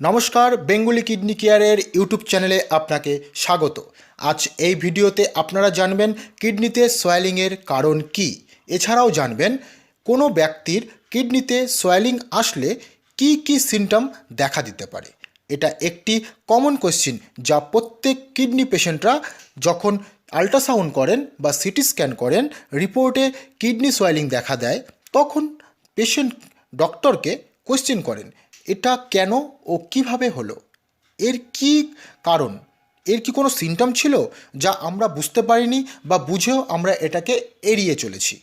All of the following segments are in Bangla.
নমস্কার, বেঙ্গলি কিডনি কেয়ারের ইউটিউব চ্যানেলে আপনাকে স্বাগত। আজ এই ভিডিওতে আপনারা জানবেন কিডনিতে সোয়ালিংয়ের কারণ কি। এছাড়াও জানবেন কোনো ব্যক্তির কিডনিতে সোয়ালিং আসলে কি কি সিমটম দেখা দিতে পারে। এটা একটি কমন কোশ্চিন যা প্রত্যেক কিডনি পেশেন্টরা যখন আল্ট্রাসাউন্ড করেন বা সিটি স্ক্যান করেন, রিপোর্টে কিডনি সোয়ালিং দেখা দেয়, তখন পেশেন্ট ডক্টরকে কোশ্চেন করেন। এটা কেন ও কীভাবে হলো? এর কি কারণ? এর কি কোনো সিমটম ছিল যা আমরা বুঝতে পারিনি বা বুঝেও আমরা এটাকে এড়িয়ে চলেছি?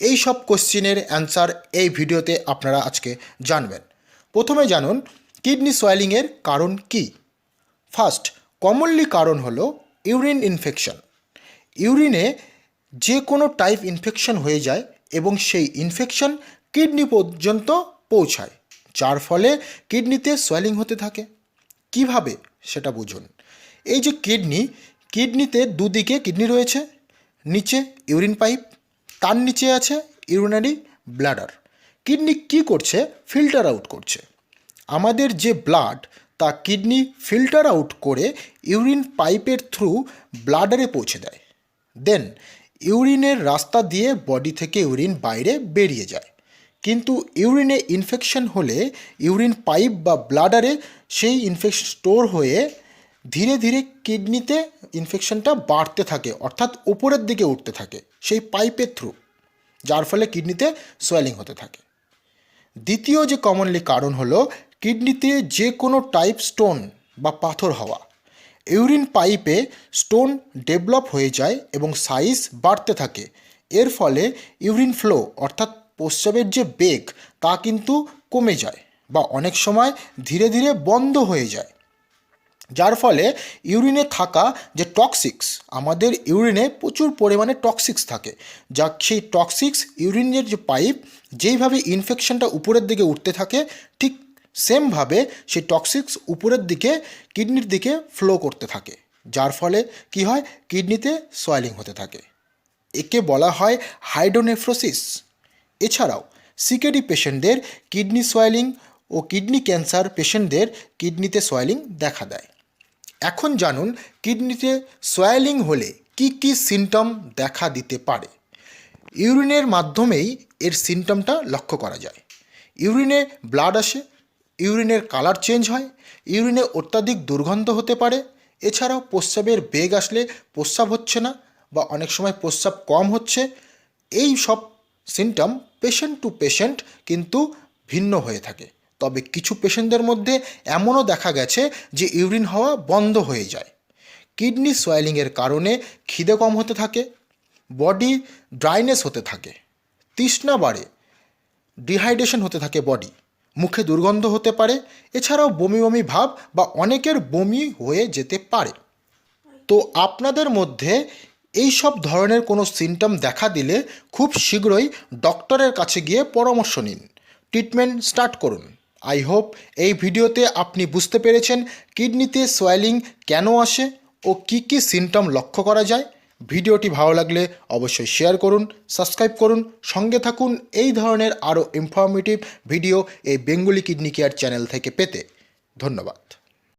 এই সব কোশ্চেনের অ্যান্সার এই ভিডিওতে আপনারা আজকে জানবেন। প্রথমে জানুন কিডনি সোয়ালিংয়ের কারণ কি? ফার্স্ট কমনলি কারণ হলো ইউরিন ইনফেকশন ইউরিনে যে কোনো টাইপ ইনফেকশন হয়ে যায় এবং সেই ইনফেকশন কিডনি পর্যন্ত পৌঁছায়। যার ফলে কিডনিতে সোয়েলিং হতে থাকে। কীভাবে? সেটা বুঝুন। এই যে কিডনি, কিডনিতে দুদিকে কিডনি রয়েছে। নিচে ইউরিন পাইপ, তার নিচে আছে ইউরিনারি ব্লাডার। কিডনি কি করছে? ফিল্টার আউট করছে। আমাদের যে ব্লাড, তা কিডনি ফিল্টার আউট করে ইউরিন পাইপের থ্রু ব্লাডারে পৌঁছে দেয়। দেন, ইউরিনের রাস্তা দিয়ে বডি থেকে ইউরিন বাইরে বেরিয়ে যায়। কিন্তু ইউরিনে ইনফেকশন হলে ইউরিন পাইপ বা ব্লাডারে সেই ইনফেকশন স্টোর হয়ে ধীরে ধীরে কিডনিতে ইনফেকশনটা বাড়তে থাকে, অর্থাৎ উপরের দিকে উঠতে থাকে, সেই পাইপের থ্রু যার ফলে কিডনিতে সোয়েলিং হতে থাকে। দ্বিতীয় যে কমনলি কারণ হলো কিডনিতে যে কোনো টাইপ স্টোন বা পাথর হওয়া, ইউরিন পাইপে স্টোন ডেভেলপ হয়ে যায় এবং সাইজ বাড়তে থাকে। এর ফলে ইউরিন ফ্লো অর্থাৎ প্রস্রাবের যে বেগ, তা কিন্তু কমে যায় বা অনেক সময় ধীরে ধীরে বন্ধ হয়ে যায়। যার ফলে ইউরিনে থাকা যে টক্সিক্স, আমাদের ইউরিনে প্রচুর পরিমাণে টক্সিক্স থাকে, যা সেই টক্সিক্স ইউরিনের যে পাইপ, যেইভাবে ইনফেকশনটা উপরের দিকে উঠতে থাকে, ঠিক সেমভাবে সেই টক্সিক্স উপরের দিকে, কিডনির দিকে ফ্লো করতে থাকে, যার ফলে কি হয়? কিডনিতে সয়েলিং হতে থাকে। একে বলা হয় হাইড্রোনেফ্রোসিস এছাড়াও সিকেডি পেশেন্টদের কিডনি সোয়েলিং ও কিডনি ক্যান্সার পেশেন্টদের কিডনিতে সোয়েলিং দেখা দেয়। এখন জানুন কিডনিতে সোয়েলিং হলে কি কি সিমটম দেখা দিতে পারে। ইউরিনের মাধ্যমেই এর সিমটমটা লক্ষ্য করা যায়। ইউরিনে ব্লাড আসে, ইউরিনের কালার চেঞ্জ হয়, ইউরিনে অত্যাধিক দুর্গন্ধ হতে পারে। এছাড়াও প্রস্রাবের বেগ আসলে প্রস্রাব হচ্ছে না বা অনেক সময় প্রস্রাব কম হচ্ছে। এই সব সিমটম পেশেন্ট টু পেশেন্ট কিন্তু ভিন্ন হয়ে থাকে। তবে কিছু পেশেন্টদের মধ্যে এমনও দেখা গেছে যে ইউরিন হওয়া বন্ধ হয়ে যায়। কিডনি সোয়েলিংয়ের কারণে খিদে কম হতে থাকে, বডি ড্রাইনেস হতে থাকে, তৃষ্ণা বাড়ে, ডিহাইড্রেশন হতে থাকে বডি, মুখে দুর্গন্ধ হতে পারে, এছাড়াও বমি বমি ভাব বা অনেকের বমি হয়ে যেতে পারে। তো আপনাদের মধ্যে এই সব ধরনের কোনো সিমটম দেখা দিলে খুব শীঘ্রই ডক্টরের কাছে গিয়ে পরামর্শ নিন। ট্রিটমেন্ট স্টার্ট করুন। আই হোপ এই ভিডিওতে আপনি বুঝতে পেরেছেন কিডনিতে সোয়েলিং কেন আসে ও কী কী সিমটম লক্ষ্য করা যায়। ভিডিওটি ভালো লাগলে অবশ্যই শেয়ার করুন সাবস্ক্রাইব করুন, সঙ্গে থাকুন এই ধরনের আরও ইনফরমেটিভ ভিডিও এই বেঙ্গলি কিডনি কেয়ার চ্যানেল থেকে পেতে। ধন্যবাদ।